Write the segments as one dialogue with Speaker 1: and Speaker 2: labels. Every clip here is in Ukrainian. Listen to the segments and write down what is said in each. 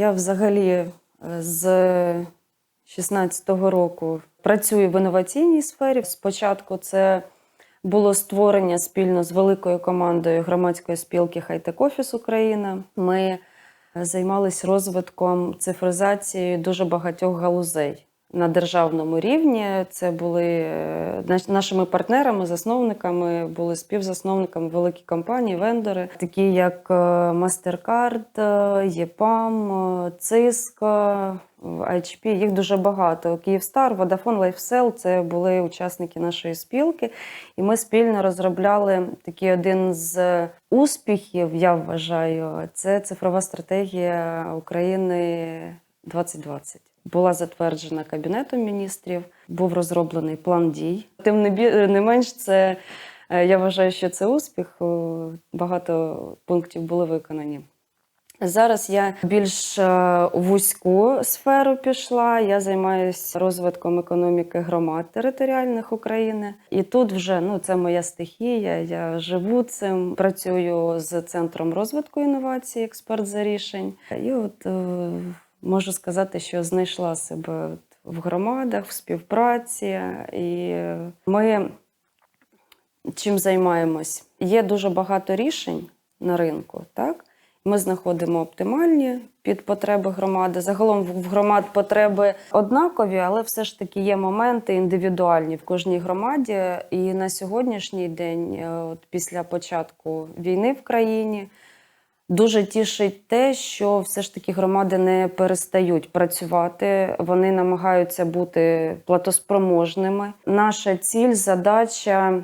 Speaker 1: Я взагалі е, з 16-го року працюю в інноваційній сфері. Спочатку це було створення спільно з великою командою громадської спілки Хайтек Офіс Україна. Ми займалися розвитком цифризації дуже багатьох галузей на державному рівні. Це були е, нашими партнерами, засновниками, були співзасновниками великі компанії, вендори, такі як е, MasterCard, е, е, Cisco, HP. Їх дуже багато. Kyivstar, Vodafone, LifeCell – це були учасники нашої спілки. І ми спільно розробляли такий один з успіхів, я вважаю, це цифрова стратегія України 2020. Була затверджена Кабінетом міністрів, був розроблений план дій. Тим не, менш, це е, я вважаю, що це успіх. Е, Багато пунктів були виконані. Зараз я більш е, вузьку сферу пішла. Я займаюся розвитком економіки громад територіальних України. І тут вже ну це моя стихія. Я живу цим, працюю з центром розвитку інновацій, експерт за рішень. І от можу сказати, що знайшла себе в громадах, в співпраці, і ми чим займаємось? Є дуже багато рішень на ринку, так? Ми знаходимо оптимальні під потреби громади. Загалом в громад потреби однакові, але все ж таки є моменти індивідуальні в кожній громаді. І на сьогоднішній день, е, от після початку війни в країні, Дуже тішить те, що все ж таки громади не перестають працювати, вони намагаються бути платоспроможними. Наша ціль, задача,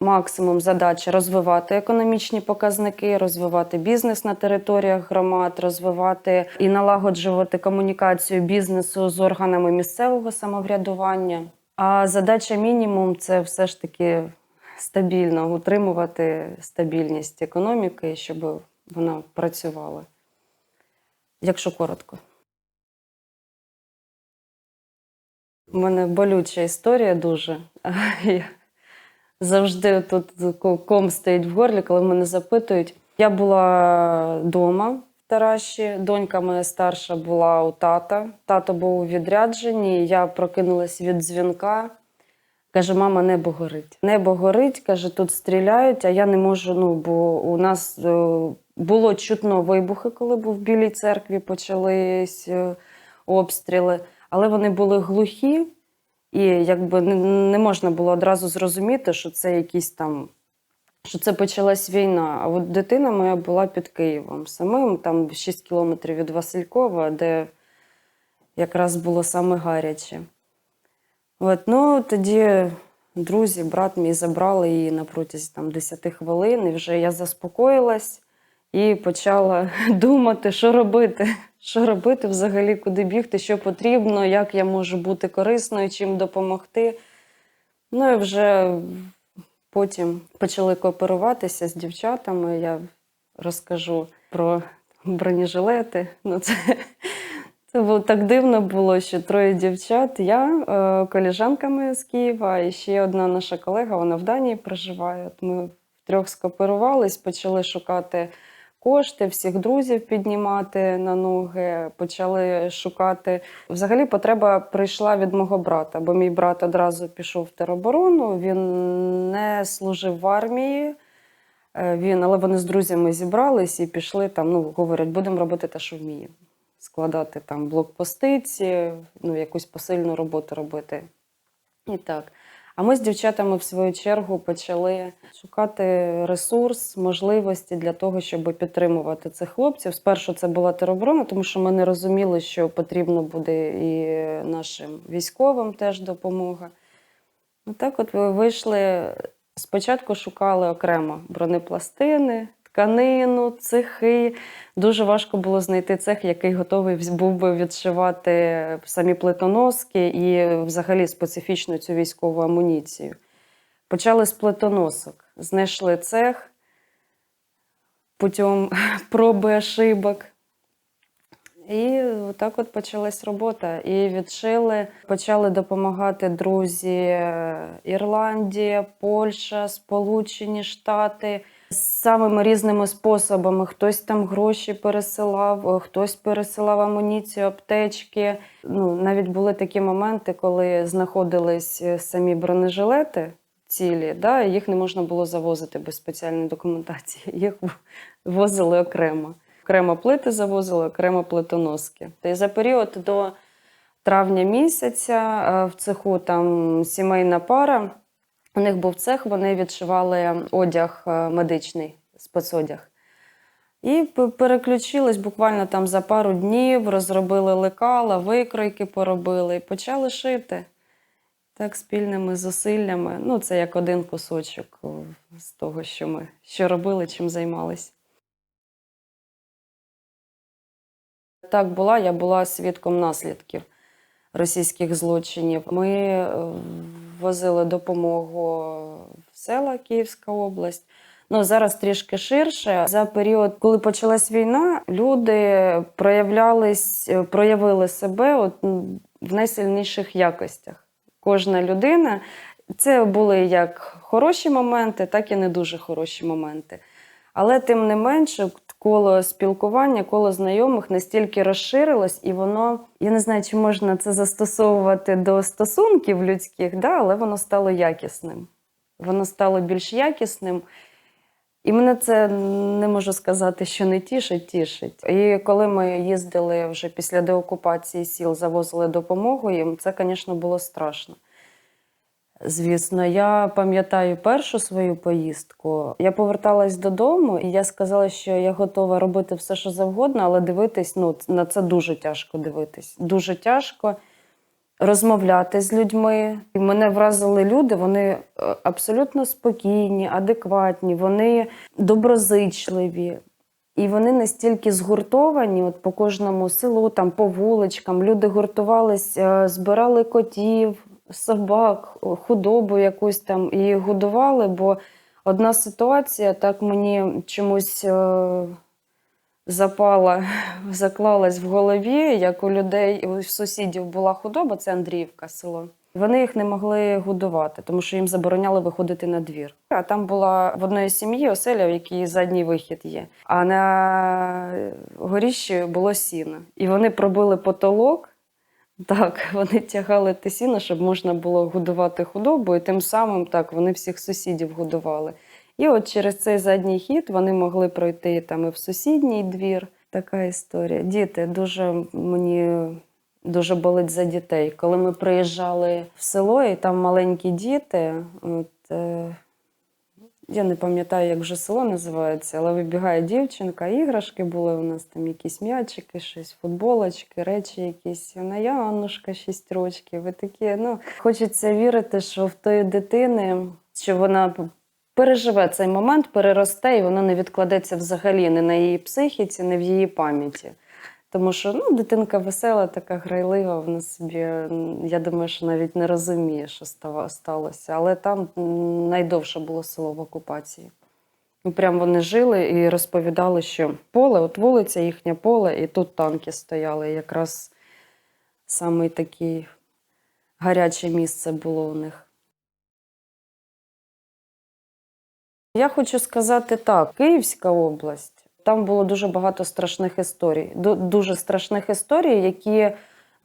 Speaker 1: максимум задача розвивати економічні показники, розвивати бізнес на територіях громад, розвивати і налагоджувати комунікацію бізнесу з органами місцевого самоврядування. А задача мінімум це все ж таки стабільно утримувати стабільність економіки, щоб вона працювала. Якщо коротко. У мене болюча історія дуже. Я Завжди тут ком стоїть в горлі, коли мене запитують. Я була вдома в Тараші, донька моя старша була у тата. Тато був у відрядженні. Я прокинулась від дзвінка. Каже, мама, небо горить. Небо горить, каже, тут стріляють, а я не можу. Ну, бо у нас е, було чутно вибухи, коли був в Білій церкві, почались е, обстріли, але вони були глухі, і якби не, можна було одразу зрозуміти, що це якісь там. Що це почалась війна. А от дитина моя була під Києвом самим, там 6 кілометрів від Василькова, де якраз було саме гаряче. От, ну, тоді друзі, брат мій забрали її на протязі там, 10 хвилин, і вже я заспокоїлась і почала думати, що робити. Що робити взагалі, куди бігти, що потрібно, як я можу бути корисною, чим допомогти. Ну і вже потім почали кооперуватися з дівчатами. Я розкажу про бронежилети. Ну, це, це було так дивно було, що троє дівчат, я, е, коліжанка моя з Києва, і ще одна наша колега, вона в Данії проживає. От ми втрьох скооперувались, почали шукати кошти, всіх друзів піднімати на ноги, почали шукати. Взагалі, потреба прийшла від мого брата, бо мій брат одразу пішов в тероборону, він не служив в армії. Е, Він, але вони з друзями зібрались і пішли там, ну, говорять, будемо робити те, що вміємо. Складати там блокпостиці, ну, якусь посильну роботу робити. І так. А ми з дівчатами, в свою чергу, почали шукати ресурс, можливості для того, щоб підтримувати цих хлопців. Спершу це була тероборона, тому що ми не розуміли, що потрібно буде і нашим військовим теж допомога. Отак от ви вийшли. Спочатку шукали окремо бронепластини, тканину, цехи. Дуже важко було знайти цех, який готовий був би відшивати самі плитоноски і взагалі специфічну цю військову амуніцію. Почали з плитоносок. Знайшли цех путем проби ошибок. І так от почалась робота. І відшили, почали допомагати друзі Ірландія, Польща, Сполучені Штати. Самими різними способами. Хтось там гроші пересилав, хтось пересилав амуніцію, аптечки. Ну, навіть були такі моменти, коли знаходились е, самі бронежилети цілі, да, їх не можна було завозити без спеціальної документації. Їх возили окремо. Окремо плити завозили, окремо плитоноски. І за період до травня місяця е, в цеху там сімейна пара. У них був цех, вони відшивали одяг е, медичний, спецодяг. І переключились буквально там за пару днів, розробили лекала, викройки поробили і почали шити. Так, спільними зусиллями. Ну, це як один кусочок з того, що ми що робили, чим займалися. Так була, я була свідком наслідків російських злочинів. Ми е, возили допомогу в села Київська область. Ну, зараз трішки ширше. За період, коли почалась війна, люди проявлялись, е, проявили себе от, в найсильніших якостях. Кожна людина. Це були як хороші моменти, так і не дуже хороші моменти. Але тим не менше, коло спілкування, коло знайомих настільки розширилось, і воно, я не знаю, чи можна це застосовувати до стосунків людських, да, але воно стало якісним. Воно стало більш якісним. І мене це не можу сказати, що не тішить, тішить. І коли ми їздили вже після деокупації сіл, завозили допомогу їм, це, звісно, було страшно. Звісно, я пам'ятаю першу свою поїздку. Я поверталась додому, і я сказала, що я готова робити все, що завгодно, але дивитись ну, на це дуже тяжко дивитись. Дуже тяжко розмовляти з людьми. І мене вразили люди, вони е, абсолютно спокійні, адекватні, вони доброзичливі. І вони настільки згуртовані, от по кожному селу, там по вуличкам. Люди гуртувались, е, збирали котів, собак, худобу якусь там і годували. Бо одна ситуація так мені чомусь е, запала, заклалась в голові, як у людей, у сусідів була худоба, це Андріївка село. Вони їх не могли годувати, тому що їм забороняли виходити на двір. А там була в одної сім'ї оселя, в якій задній вихід є. А на горіщі було сіно. І вони пробили потолок. Так, вони тягали те сіно, щоб можна було годувати худобу, і тим самим так вони всіх сусідів годували. І от через цей задній хід вони могли пройти там і в сусідній двір. Така історія. Діти дуже мені дуже болить за дітей. Коли ми приїжджали в село, і там маленькі діти, от, е, я не пам'ятаю, як вже село називається, але вибігає дівчинка, іграшки були у нас там якісь м'ячики, щось, футболочки, речі якісь. Вона я Аннушка 6 років. І такі, ну, хочеться вірити, що в тої дитини, що вона переживе цей момент, переросте, і воно не відкладеться взагалі ні на її психіці, ні в її пам'яті. Тому що ну, дитинка весела, така грайлива, вона собі, я думаю, що навіть не розуміє, що сталося. Але там найдовше було село в окупації. Ну, Прям вони жили і розповідали, що поле, от вулиця, їхнє поле, і тут танки стояли. Якраз саме таке гаряче місце було у них. Я хочу сказати так: Київська область. Там було дуже багато страшних історій. Ду- Дуже страшних історій, які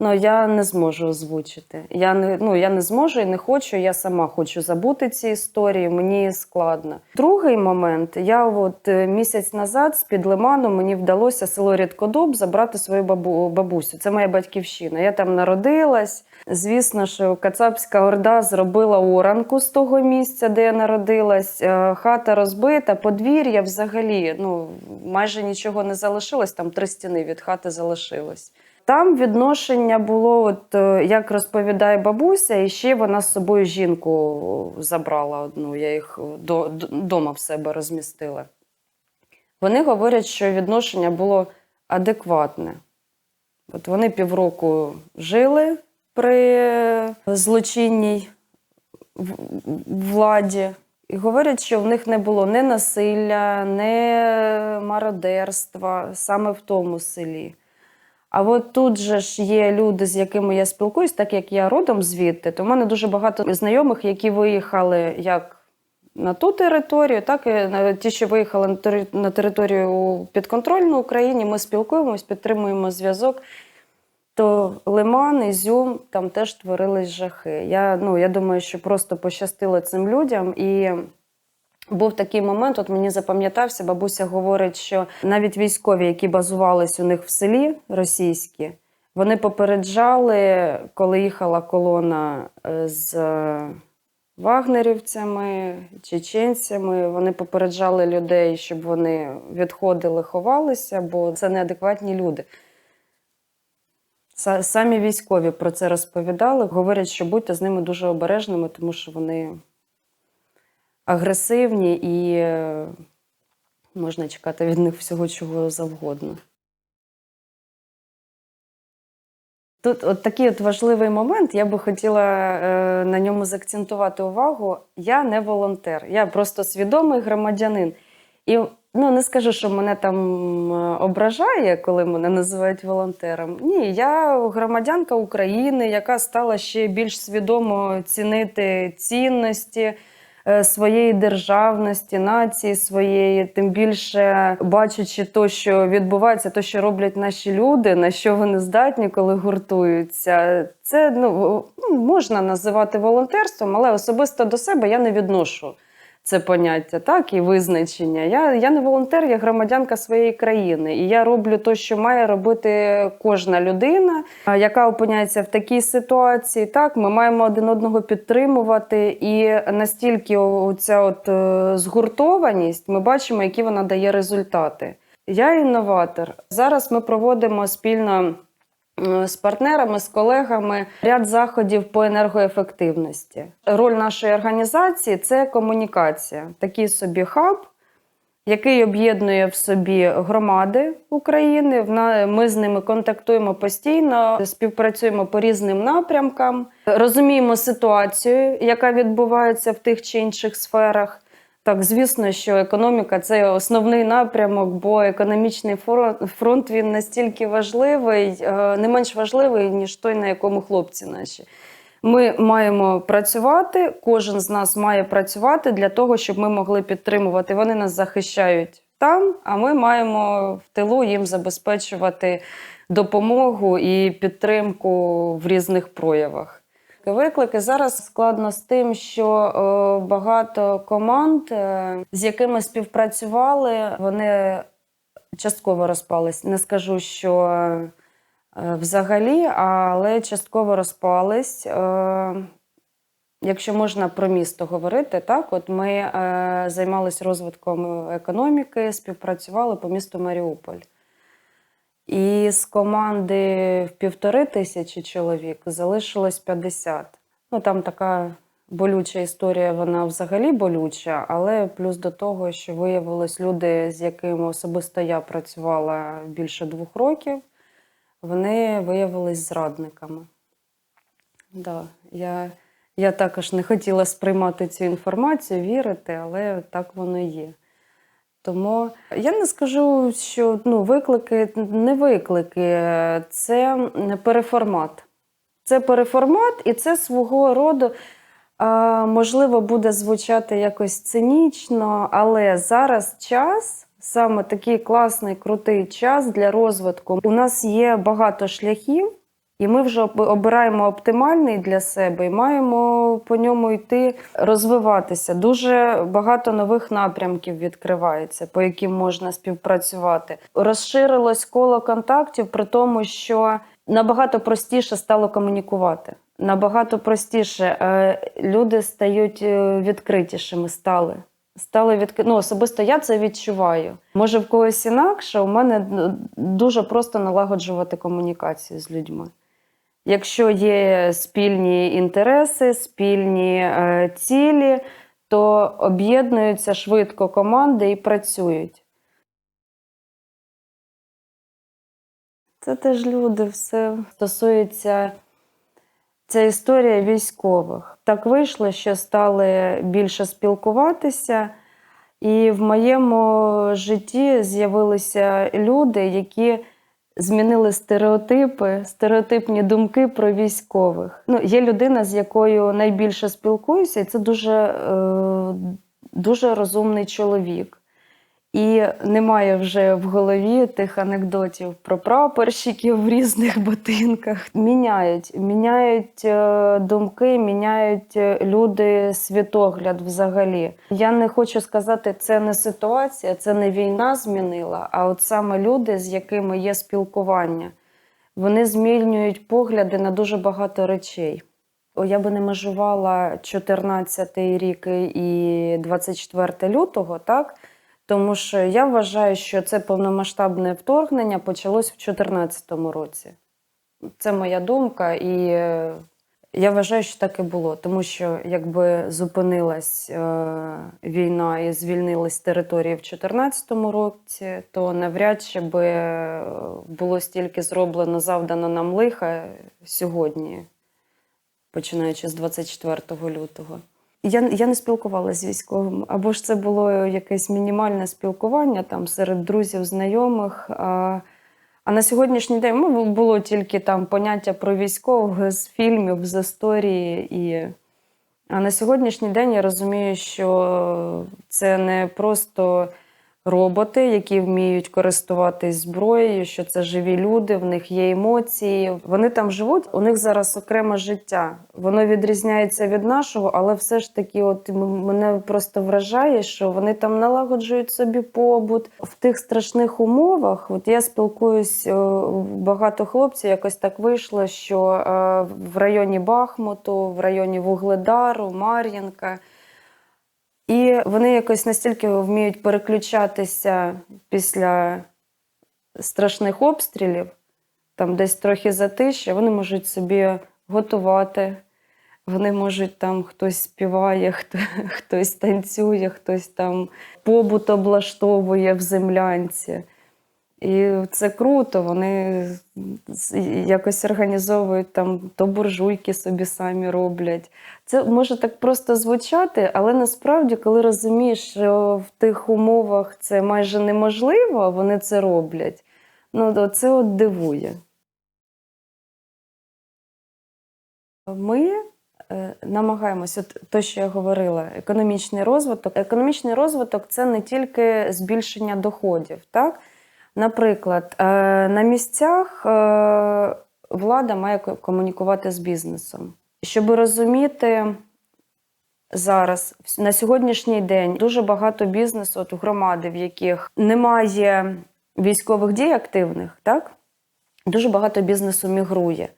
Speaker 1: ну, я не зможу озвучити. Я не, ну, я не зможу і не хочу. Я сама хочу забути ці історії. Мені складно. Другий момент: я от е, місяць назад з під лиману мені вдалося село Рідкодуб забрати свою бабу, бабусю. Це моя батьківщина. Я там народилась. Звісно, що Кацапська Орда зробила оранку з того місця, де я народилась. Е, Хата розбита, подвір'я взагалі ну, майже нічого не залишилось, там три стіни від хати залишилось. Там відношення було, от, е, як розповідає бабуся, і ще вона з собою жінку забрала одну, я їх до, до, дома в себе розмістила. Вони говорять, що відношення було адекватне. От вони півроку жили при злочинній владі. І говорять, що в них не було ні насилля, ні мародерства саме в тому селі. А от тут же ж є люди, з якими я спілкуюсь, так як я родом звідти, то в мене дуже багато знайомих, які виїхали як на ту територію, так і на ті, що виїхали на територію підконтрольну Україні, ми спілкуємось, підтримуємо зв'язок. То Лиман, Ізюм, там теж творились жахи. Я, ну, я думаю, що просто пощастило цим людям. І був такий момент, от мені запам'ятався, бабуся говорить, що навіть військові, які базувались у них в селі російські, вони попереджали, коли їхала колона е, з е, вагнерівцями, чеченцями. Вони попереджали людей, щоб вони відходили, ховалися, бо це неадекватні люди. Самі військові про це розповідали. Говорять, що будьте з ними дуже обережними, тому що вони агресивні і е, можна чекати від них всього чого завгодно. Тут от такий от важливий момент, я би хотіла е, на ньому заакцентувати увагу. Я не волонтер, я просто свідомий громадянин. І ну, не скажу, що мене там е, ображає, коли мене називають волонтером. Ні, я громадянка України, яка стала ще більш свідомо цінити цінності своєї державності, нації своєї, тим більше бачачи то, що відбувається, то, що роблять наші люди, на що вони здатні, коли гуртуються. Це ну, можна називати волонтерством, але особисто до себе я не відношу це поняття, так і визначення. Я, я не волонтер, я громадянка своєї країни, і я роблю те, що має робити кожна людина, яка опиняється в такій ситуації. Так, ми маємо один одного підтримувати, і настільки ця от е, згуртованість, ми бачимо, які вона дає результати. Я інноватор. Зараз ми проводимо спільно з партнерами, з колегами ряд заходів по енергоефективності. Роль нашої організації це комунікація, такий собі хаб, який об'єднує в собі громади України. Ми з ними контактуємо постійно, співпрацюємо по різним напрямкам, розуміємо ситуацію, яка відбувається в тих чи інших сферах. Так, звісно, що економіка це основний напрямок, бо економічний фро- фронт він настільки важливий, е, не менш важливий, ніж той, на якому хлопці наші. Ми маємо працювати, кожен з нас має працювати для того, щоб ми могли підтримувати. Вони нас захищають там, а ми маємо в тилу їм забезпечувати допомогу і підтримку в різних проявах. Виклики зараз складно з тим, що е, багато команд, е, з якими співпрацювали, вони частково розпались. Не скажу, що е, взагалі, але частково розпались. Якщо можна про місто говорити, так от ми е, займалися розвитком економіки, співпрацювали по місту Маріуполь. І з команди в півтори тисячі чоловік залишилось 50. Ну там така болюча історія, вона взагалі болюча, але плюс до того, що виявилось люди, з якими особисто я працювала більше двох років, вони виявились зрадниками. Да, я, я також не хотіла сприймати цю інформацію, вірити, але так воно є. Тому я не скажу, що ну, виклики не виклики, це переформат. Це переформат, і це свого роду, можливо, буде звучати якось цинічно, але зараз час, саме такий класний, крутий час для розвитку. У нас є багато шляхів, і ми вже обираємо оптимальний для себе і маємо по ньому йти розвиватися. Дуже багато нових напрямків відкривається, по яким можна співпрацювати. Розширилось коло контактів, при тому, що набагато простіше стало комунікувати. Набагато простіше Е, люди стають е, відкритішими, стали. Стали відк... ну, особисто я це відчуваю. Може, в когось інакше, у мене дуже просто налагоджувати комунікацію з людьми. Якщо є спільні інтереси, спільні е, цілі, то об'єднуються швидко команди і працюють. Це теж люди, все стосується ця історія військових. Так вийшло, що стали більше спілкуватися, і в моєму житті з'явилися люди, які змінили стереотипи, стереотипні думки про військових. Ну, є людина, з якою найбільше спілкуюся, і це дуже е, дуже розумний чоловік. І немає вже в голові тих анекдотів про прапорщиків в різних ботинках. Міняють, міняють е, думки, міняють е, люди світогляд взагалі. Я не хочу сказати, це не ситуація, це не війна змінила, а от саме люди, з якими є спілкування, вони змінюють погляди на дуже багато речей. Я би не межувала 14 рік і 24 лютого, так? Тому що я вважаю, що це повномасштабне вторгнення почалось в 2014 році. Це моя думка, і е, я вважаю, що так і було. Тому що якби зупинилась е, війна і звільнились території в 2014 році, то навряд чи би е, було стільки зроблено, завдано нам лиха сьогодні, починаючи з 24 лютого. Я, я не спілкувалася з військовим, або ж це було якесь мінімальне спілкування там серед друзів, знайомих. А, а на сьогоднішній день ну, було тільки там поняття про військових з фільмів, з історії. І... А на сьогоднішній день я розумію, що це не просто роботи, які вміють користуватись зброєю, що це живі люди, в них є емоції. Вони там живуть, у них зараз окреме життя. Воно відрізняється від нашого, але все ж таки, от мене просто вражає, що вони там налагоджують собі побут в тих страшних умовах. От я спілкуюсь е, багато хлопців. Якось так вийшло, що е, в районі Бахмуту, в районі Вугледару, Мар'їнка. І вони якось настільки вміють переключатися після страшних обстрілів, там десь трохи затишя, вони можуть собі готувати, вони можуть там хтось співає, хто, хтось танцює, хтось там побут облаштовує в землянці. І це круто, вони якось організовують там, то буржуйки собі самі роблять. Це може так просто звучати, але насправді, коли розумієш, що в тих умовах це майже неможливо, вони це роблять, ну це от дивує. Ми е, намагаємося, от то, що я говорила, економічний розвиток. Економічний розвиток це не тільки збільшення доходів. Так? Наприклад, е, на місцях е, влада має комунікувати з бізнесом. Щоб розуміти зараз, на сьогоднішній день, дуже багато бізнесу, от громади, в яких немає військових дій активних, так? дуже багато бізнесу мігрує.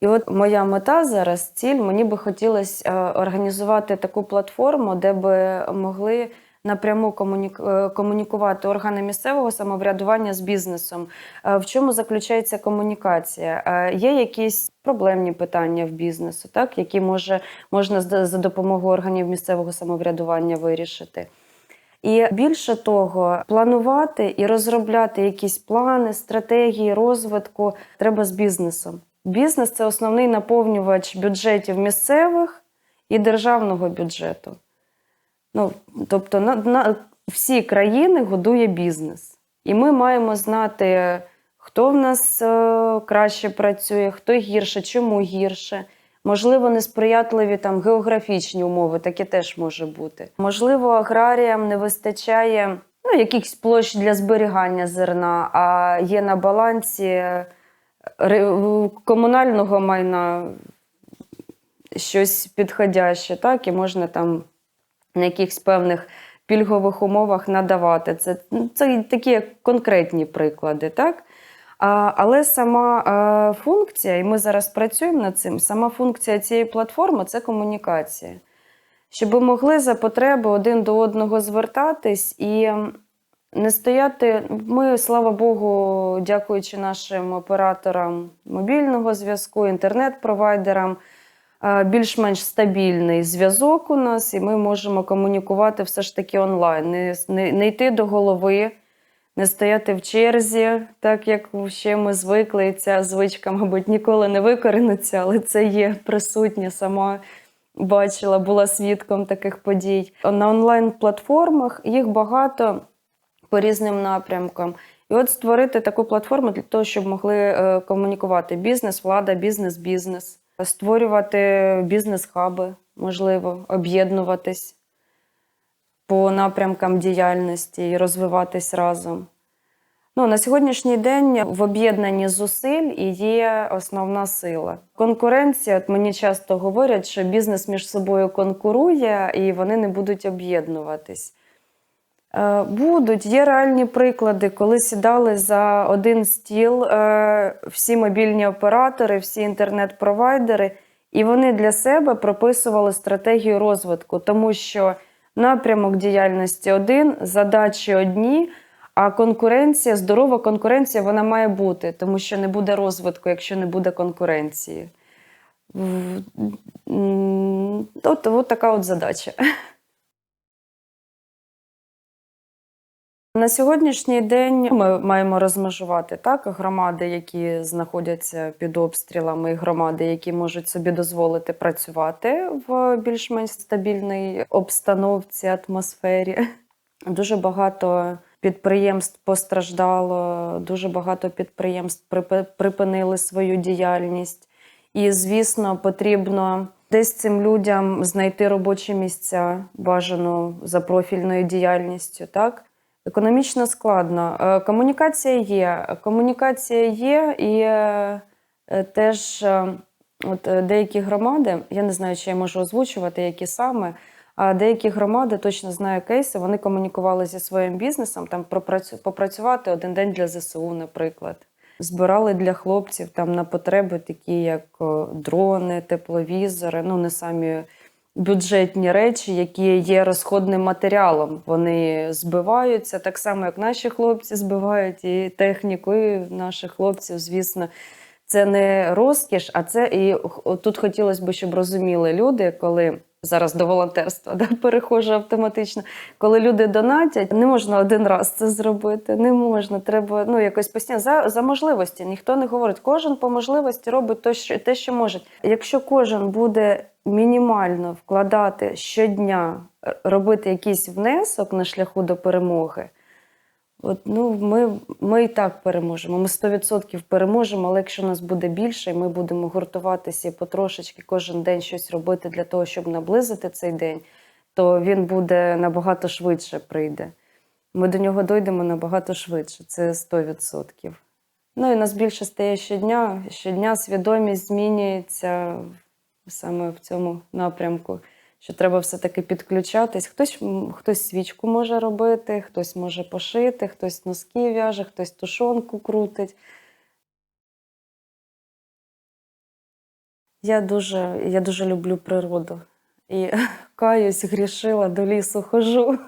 Speaker 1: І от моя мета зараз, ціль, мені би хотілося е, організувати таку платформу, де би могли напряму е, комунікувати органи місцевого самоврядування з бізнесом. Е, В чому заключається комунікація? Е, Є якісь проблемні питання в бізнесу, так, які може, можна за допомогою органів місцевого самоврядування вирішити. І більше того, планувати і розробляти якісь плани, стратегії розвитку треба з бізнесом. Бізнес це основний наповнювач бюджетів місцевих і державного бюджету. Ну, тобто, на, на, всі країни годує бізнес. І ми маємо знати, хто в нас е, краще працює, хто гірше, чому гірше. Можливо, несприятливі там географічні умови, таке теж може бути. Можливо, аграріям не вистачає ну, якихось площ для зберігання зерна, а є на балансі е, комунального майна щось підходяще, так, і можна там на якихось певних пільгових умовах надавати. Це, ну, це такі конкретні приклади, так? А, але сама а, функція, і ми зараз працюємо над цим, сама функція цієї платформи це комунікація. Щоб могли за потреби один до одного звертатись і не стояти. Ми, слава Богу, дякуючи нашим операторам мобільного зв'язку, інтернет-провайдерам, більш-менш стабільний зв'язок у нас, і ми можемо комунікувати все ж таки онлайн, не, не, не йти до голови, не стояти в черзі, так як ще ми звикли, і ця звичка, мабуть, ніколи не викорениться, але це є присутнє сама. Бачила, була свідком таких подій. На онлайн-платформах їх багато по різним напрямкам. І от створити таку платформу для того, щоб могли е, комунікувати бізнес, влада, бізнес, бізнес, створювати бізнес-хаби, можливо, об'єднуватись. по напрямкам діяльності і розвиватись разом. Ну, на сьогоднішній день в об'єднанні зусиль і є основна сила. Конкуренція, от мені часто говорять, що бізнес між собою конкурує і вони не будуть об'єднуватись. Е, Будуть, є реальні приклади, коли сідали за один стіл е, всі мобільні оператори, всі інтернет-провайдери, і вони для себе прописували стратегію розвитку, тому що напрямок діяльності один, задачі одні, а конкуренція, здорова конкуренція, вона має бути, тому що не буде розвитку, якщо не буде конкуренції. От, от така от задача. На сьогоднішній день ми маємо розмежувати так громади, які знаходяться під обстрілами, і громади, які можуть собі дозволити працювати в більш-менш стабільній обстановці, атмосфері. Дуже багато підприємств постраждало, дуже багато підприємств припинили свою діяльність. І, звісно, потрібно десь цим людям знайти робочі місця, бажано за профільною діяльністю. Так? Економічно складно. Е, Комунікація є. Комунікація є, і е, теж е, от деякі громади, я не знаю, чи я можу озвучувати, які саме. А деякі громади точно знаю кейси, вони комунікували зі своїм бізнесом, там попрацювати один день для ЗСУ, наприклад. Збирали для хлопців там на потреби, такі як дрони, тепловізори, ну не самі бюджетні речі, які є розходним матеріалом. Вони збиваються так само, як наші хлопці збивають і техніку, і наших хлопців, звісно. Це не розкіш, а це і тут хотілося б, щоб розуміли люди, коли зараз до волонтерства да, перехожу автоматично. Коли люди донатять, не можна один раз це зробити. Не можна. Треба ну якось постійно за, за можливості. Ніхто не говорить. Кожен по можливості робить то, що те, що може. Якщо кожен буде мінімально вкладати щодня, робити якийсь внесок на шляху до перемоги. От, ну, ми, ми і так переможемо. Ми 100% переможемо, але якщо нас буде більше, і ми будемо гуртуватися і потрошечки кожен день щось робити для того, щоб наблизити цей день, то він буде набагато швидше прийде. Ми до нього дійдемо набагато швидше, це 100%. Ну і нас більше стає щодня. Щодня свідомість змінюється саме в цьому напрямку що треба все-таки підключатись. Хтось, хтось свічку може робити, хтось може пошити, хтось носки в'яже, хтось тушонку крутить. Я дуже, я дуже люблю природу. І каюсь, грішила, до лісу хожу.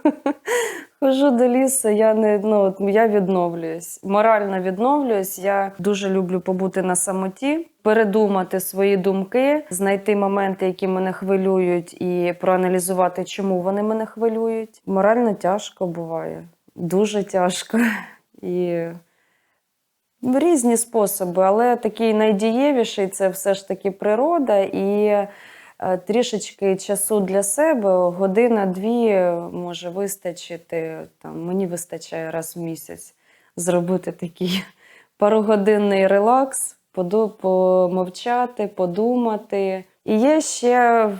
Speaker 1: Хожу до лісу, я не ну, я відновлююсь. Морально відновлююсь. Я дуже люблю побути на самоті, передумати свої думки, знайти моменти, які мене хвилюють, і проаналізувати, чому вони мене хвилюють. Морально тяжко буває, дуже тяжко. І різні способи, але такий найдієвіший це все ж таки природа і трішечки часу для себе, година-дві може вистачити. Там, мені вистачає раз в місяць зробити такий парогодинний релакс, помовчати, подумати. І є ще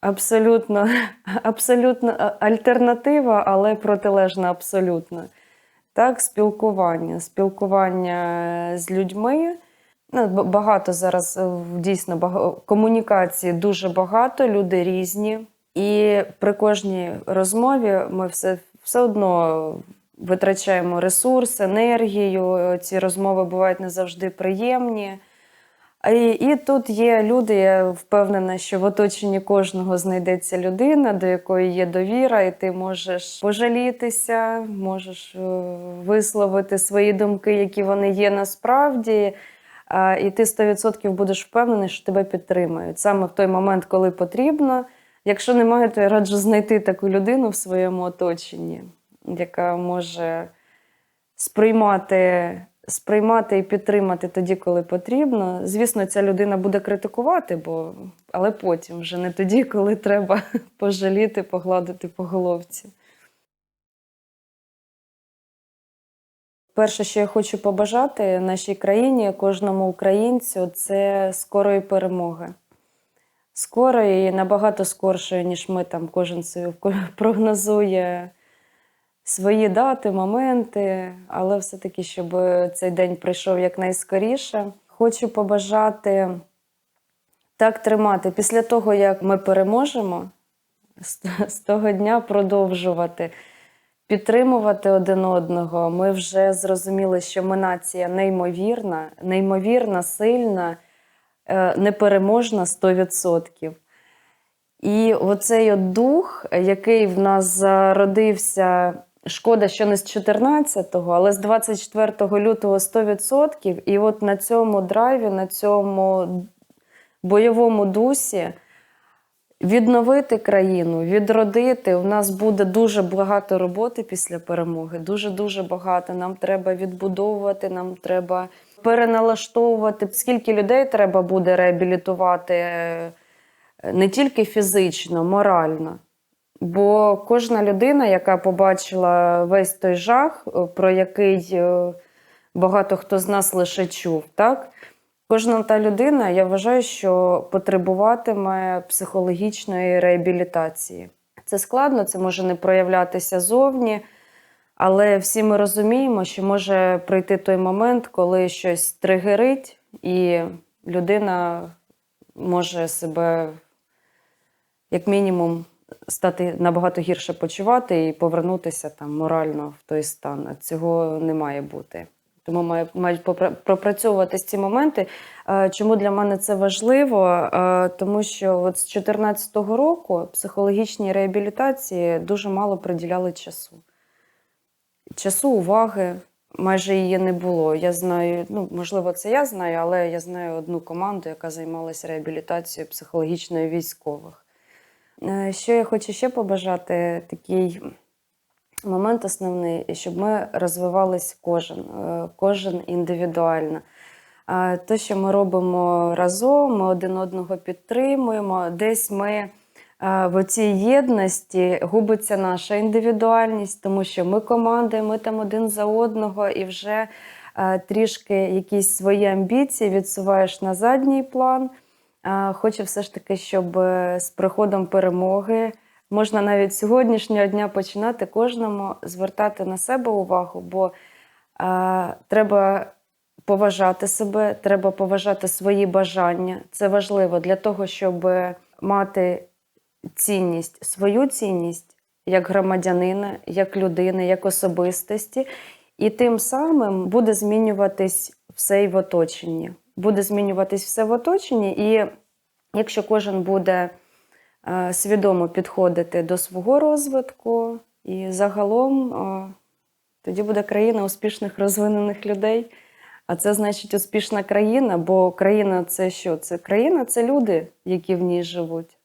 Speaker 1: абсолютно, абсолютно альтернатива, але протилежна абсолютно. Так, спілкування, спілкування з людьми. Ну, багато зараз е, дійсно бага- комунікації дуже багато, люди різні. І при кожній розмові ми все, все одно витрачаємо ресурс, енергію. Ці розмови бувають не завжди приємні. І, і тут є люди, я впевнена, що в оточенні кожного знайдеться людина, до якої є довіра, і ти можеш пожалітися, можеш е, висловити свої думки, які вони є насправді. І ти 100% будеш впевнений, що тебе підтримають саме в той момент, коли потрібно. Якщо немає, то я раджу знайти таку людину в своєму оточенні, яка може сприймати, сприймати і підтримати тоді, коли потрібно. Звісно, ця людина буде критикувати, бо... але потім вже не тоді, коли треба пожаліти, погладити по головці. Перше, що я хочу побажати нашій країні, кожному українцю, це скорої перемоги. скоро і набагато скорше, ніж ми там кожен собі прогнозує свої дати, моменти, але все-таки, щоб цей день прийшов якнайскоріше. Хочу побажати так тримати після того, як ми переможемо, з того дня продовжувати підтримувати один одного. Ми вже зрозуміли, що ми нація неймовірна, неймовірна, сильна, е, непереможна 100%. І оцей от дух, який в нас зародився, шкода, що не з 14-го, але з 24 лютого 100%. І от на цьому драйві, на цьому бойовому дусі відновити країну, відродити. У нас буде дуже багато роботи після перемоги. Дуже дуже багато. Нам треба відбудовувати, нам треба переналаштовувати. Скільки людей треба буде реабілітувати е, не тільки фізично, морально. Бо кожна людина, яка побачила весь той жах, е, про який е, багато хто з нас лише чув, так? Кожна та людина, я вважаю, що потребуватиме психологічної реабілітації. Це складно, це може не проявлятися зовні, але всі ми розуміємо, що може прийти той момент, коли щось тригерить, і людина може себе, як мінімум, стати набагато гірше почувати і повернутися там морально в той стан. Цього не має бути. Тому має- мають пропрацьовуватись ці моменти. Е, Чому для мене це важливо? Е, Тому що от з 2014 року психологічній реабілітації дуже мало приділяли часу. Часу, уваги, майже її не було. Я знаю, ну можливо, це я знаю, але я знаю одну команду, яка займалася реабілітацією психологічною військових. Е, Що я хочу ще побажати, такий момент основний, щоб ми розвивались кожен, е, кожен індивідуально. Те, що ми робимо разом, ми один одного підтримуємо. Десь ми е, в цій єдності губиться наша індивідуальність, тому що ми команда, ми там один за одного, і вже е, трішки якісь свої амбіції відсуваєш на задній план. Хочу все ж таки, щоб з приходом перемоги можна навіть сьогоднішнього дня починати кожному звертати на себе увагу, бо е, треба поважати себе, треба поважати свої бажання. Це важливо для того, щоб мати цінність, свою цінність як громадянина, як людини, як особистості, і тим самим буде змінюватись все й в оточенні. Буде змінюватись все в оточенні, і якщо кожен буде свідомо підходити до свого розвитку, і загалом е, тоді буде країна успішних розвинених людей. А це значить успішна країна, бо країна це що? Це країна це люди, які в ній живуть.